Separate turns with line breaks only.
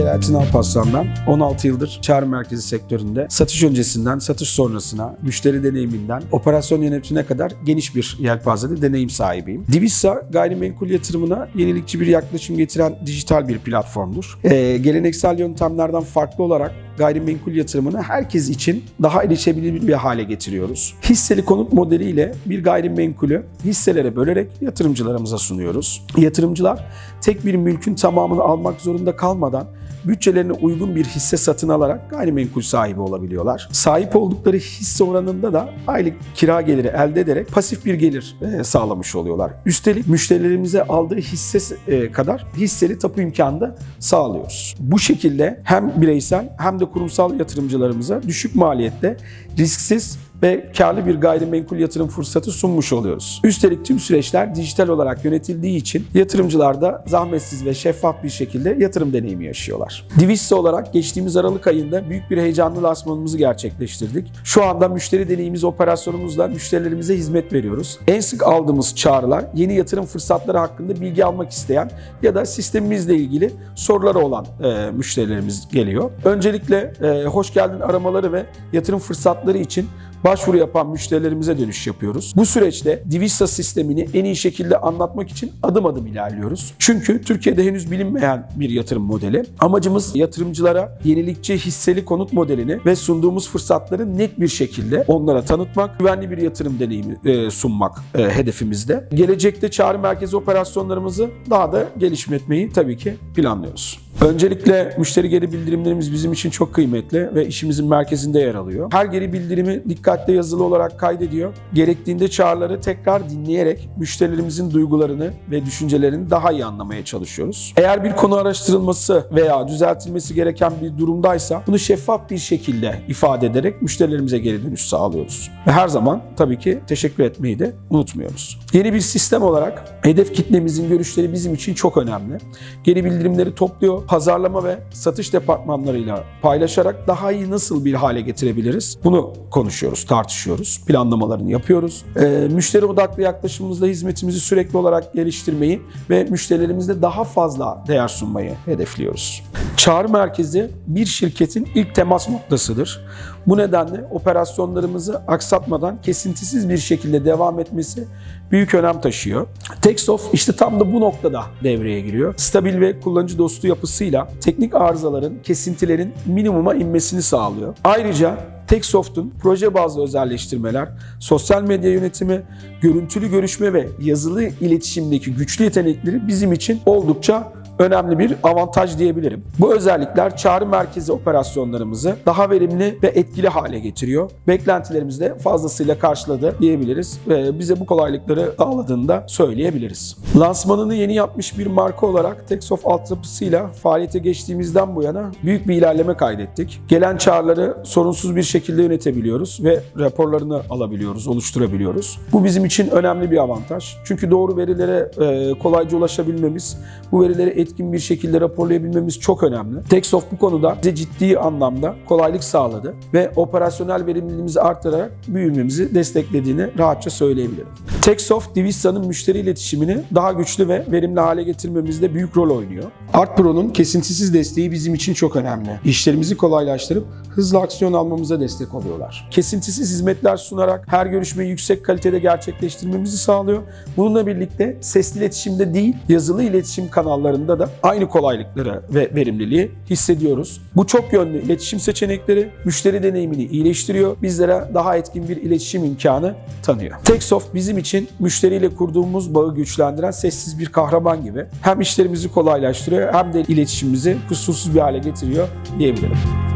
Alaaddin Alparslan ben. 16 yıldır çağrı merkezi sektöründe satış öncesinden satış sonrasına, müşteri deneyiminden operasyon yönetimine kadar geniş bir yelpazede deneyim sahibiyim. Divissa gayrimenkul yatırımına yenilikçi bir yaklaşım getiren dijital bir platformdur. Ee, geleneksel yöntemlerden farklı olarak gayrimenkul yatırımını herkes için daha erişebilir bir hale getiriyoruz. Hisseli konut modeliyle bir gayrimenkulü hisselere bölerek yatırımcılarımıza sunuyoruz. Yatırımcılar tek bir mülkün tamamını almak zorunda kalmadan bütçelerine uygun bir hisse satın alarak gayrimenkul sahibi olabiliyorlar. Sahip oldukları hisse oranında da aylık kira geliri elde ederek pasif bir gelir e, sağlamış oluyorlar. Üstelik müşterilerimize aldığı hisse e, kadar hisseli tapu imkanı da sağlıyoruz. Bu şekilde hem bireysel hem de kurumsal yatırımcılarımıza düşük maliyette risksiz ve karlı bir gayrimenkul yatırım fırsatı sunmuş oluyoruz. Üstelik tüm süreçler dijital olarak yönetildiği için yatırımcılar da zahmetsiz ve şeffaf bir şekilde yatırım deneyimi yaşıyorlar. Divissa olarak geçtiğimiz Aralık ayında büyük bir heyecanlı lansmanımızı gerçekleştirdik. Şu anda müşteri deneyimiz operasyonumuzla müşterilerimize hizmet veriyoruz. En sık aldığımız çağrılar yeni yatırım fırsatları hakkında bilgi almak isteyen ya da sistemimizle ilgili soruları olan e, müşterilerimiz geliyor. Öncelikle e, hoş geldin aramaları ve yatırım fırsatları için başvuru yapan müşterilerimize dönüş yapıyoruz. Bu süreçte Divisa sistemini en iyi şekilde anlatmak için adım adım ilerliyoruz. Çünkü Türkiye'de henüz bilinmeyen bir yatırım modeli. Amacımız yatırımcılara yenilikçi hisseli konut modelini ve sunduğumuz fırsatları net bir şekilde onlara tanıtmak, güvenli bir yatırım deneyimi e, sunmak e, hedefimizde. Gelecekte çağrı merkezi operasyonlarımızı daha da gelişmetmeyi tabii ki planlıyoruz. Öncelikle müşteri geri bildirimlerimiz bizim için çok kıymetli ve işimizin merkezinde yer alıyor. Her geri bildirimi dikkatle yazılı olarak kaydediyor. Gerektiğinde çağrıları tekrar dinleyerek müşterilerimizin duygularını ve düşüncelerini daha iyi anlamaya çalışıyoruz. Eğer bir konu araştırılması veya düzeltilmesi gereken bir durumdaysa bunu şeffaf bir şekilde ifade ederek müşterilerimize geri dönüş sağlıyoruz. Ve her zaman tabii ki teşekkür etmeyi de unutmuyoruz. Yeni bir sistem olarak hedef kitlemizin görüşleri bizim için çok önemli. Geri bildirimleri topluyor, pazarlama ve satış departmanlarıyla paylaşarak daha iyi nasıl bir hale getirebiliriz? Bunu konuşuyoruz, tartışıyoruz, planlamalarını yapıyoruz. Ee, müşteri odaklı yaklaşımımızda hizmetimizi sürekli olarak geliştirmeyi ve müşterilerimizde daha fazla değer sunmayı hedefliyoruz. Çağrı merkezi bir şirketin ilk temas noktasıdır. Bu nedenle operasyonlarımızı aksatmadan kesintisiz bir şekilde devam etmesi büyük önem taşıyor. Texoft işte tam da bu noktada devreye giriyor. Stabil ve kullanıcı dostu yapısıyla teknik arızaların, kesintilerin minimuma inmesini sağlıyor. Ayrıca Techsoft'un proje bazlı özelleştirmeler, sosyal medya yönetimi, görüntülü görüşme ve yazılı iletişimdeki güçlü yetenekleri bizim için oldukça önemli bir avantaj diyebilirim. Bu özellikler çağrı merkezi operasyonlarımızı daha verimli ve etkili hale getiriyor. Beklentilerimizi de fazlasıyla karşıladı diyebiliriz ve bize bu kolaylıkları sağladığını da söyleyebiliriz. Lansmanını yeni yapmış bir marka olarak Texoft altyapısıyla faaliyete geçtiğimizden bu yana büyük bir ilerleme kaydettik. Gelen çağrıları sorunsuz bir şekilde yönetebiliyoruz ve raporlarını alabiliyoruz, oluşturabiliyoruz. Bu bizim için önemli bir avantaj. Çünkü doğru verilere e, kolayca ulaşabilmemiz, bu verileri etkin bir şekilde raporlayabilmemiz çok önemli. Texoft bu konuda bize ciddi anlamda kolaylık sağladı ve operasyonel verimliliğimizi arttırarak büyümemizi desteklediğini rahatça söyleyebilirim. Texoft, Divissa'nın müşteri iletişimini daha güçlü ve verimli hale getirmemizde büyük rol oynuyor. ArtPro'nun kesintisiz desteği bizim için çok önemli. İşlerimizi kolaylaştırıp hızlı aksiyon almamıza destek oluyorlar. Kesintisiz hizmetler sunarak her görüşmeyi yüksek kalitede gerçekleştirmemizi sağlıyor. Bununla birlikte sesli iletişimde değil, yazılı iletişim kanallarında da aynı kolaylıkları ve verimliliği hissediyoruz. Bu çok yönlü iletişim seçenekleri müşteri deneyimini iyileştiriyor. Bizlere daha etkin bir iletişim imkanı tanıyor. Techsoft bizim için müşteriyle kurduğumuz bağı güçlendiren sessiz bir kahraman gibi hem işlerimizi kolaylaştırıyor hem de iletişimimizi kusursuz bir hale getiriyor diyebilirim.